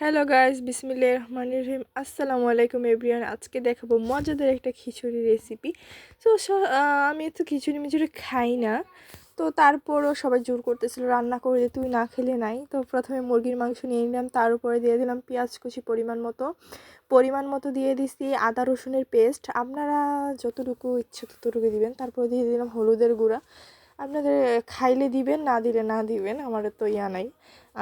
Hello guys বিসমিল্লাহির রহমানির রহিম। আসসালামু আলাইকুম এভরিওয়ান আজকে দেখাবো মজাদার একটা খিচুড়ি রেসিপি তো আমি তো খিচুড়ি মিচুড়ি খাই না। তো তারপরও সবাই জোর করতেছিল রান্না করে যে তুই না খেলে নাই। তো প্রথমে মুরগির মাংস নিয়ে নিলাম, তার উপরে দিয়ে দিলাম পেঁয়াজ কুচি পরিমাণ মতো। পরিমাণ মতো দিয়ে দিছি আদা, রসুনের পেস্ট আপনারা যতটুকু ইচ্ছে ততটুকু দিবেন। তারপরে দিয়ে দিলাম হলুদের গুঁড়া। আপনাদের খাইলে দিবেন, না দিলে না দিবেন আমার তো ইয়া নাই।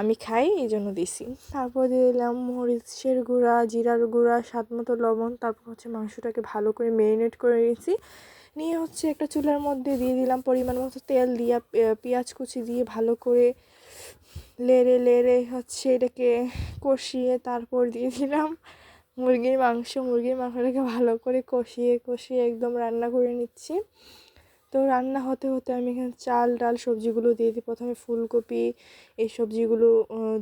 আমি খাই এই জন্য দিছি। তারপর দিয়ে দিলাম মরিচের গুঁড়া, জিরার গুঁড়া, স্বাদ মতো লবণ, তারপর হচ্ছে মাংসটাকে ভালো করে ম্যারিনেট করে নিয়েছি। নিয়ে হচ্ছে একটা চুলার মধ্যে দিয়ে দিলাম পরিমাণ মতো তেল দিয়ে পেঁয়াজ কুচি দিয়ে ভালো করে লেড়ে লেড়ে হচ্ছে এটাকে কষিয়ে তারপর দিয়ে দিলাম মুরগির মাংস। মুরগির মাংসটাকে ভালো করে কষিয়ে কষিয়ে একদম রান্না করে নিচ্ছি। তো রান্না হতে হতে আমি এখানে চাল, ডাল সবজিগুলো দিয়ে দিই। প্রথমে ফুলকপি, এই সবজিগুলো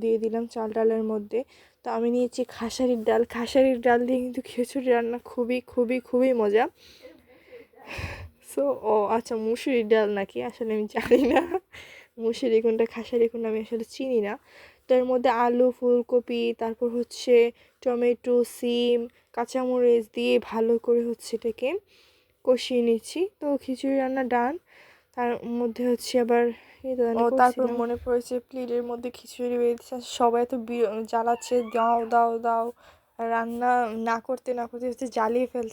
দিয়ে দিলাম চাল, ডালের মধ্যে। তো আমি নিয়েছি খাসারির ডাল। খাসারির ডাল দিয়ে কিন্তু খিচুড়ি রান্না খুবই খুবই খুবই মজা। সো ও আচ্ছা মুসুরির ডাল নাকি? আসলে আমি জানি না। মুসুরি কোনটা, খাসারি কোনটা আমি আসলে চিনি না। তো এর মধ্যে আলু, ফুলকপি, তারপর হচ্ছে টমেটো, সিম, কাঁচামরিচ দিয়ে ভালো করে হচ্ছে এটাকে কষিয়ে নিচ্ছি। তো খিচুড়ি রান্না ডান। তার মধ্যে হচ্ছে আবার ও তারপর মনে পড়েছে প্লেটের মধ্যে খিচুড়ি বেরিয়েছে। সবাই তো জ্বালাচ্ছে দাও দাও দাও। রান্না না করতে না করতে হচ্ছে জ্বালিয়ে ফেলছে।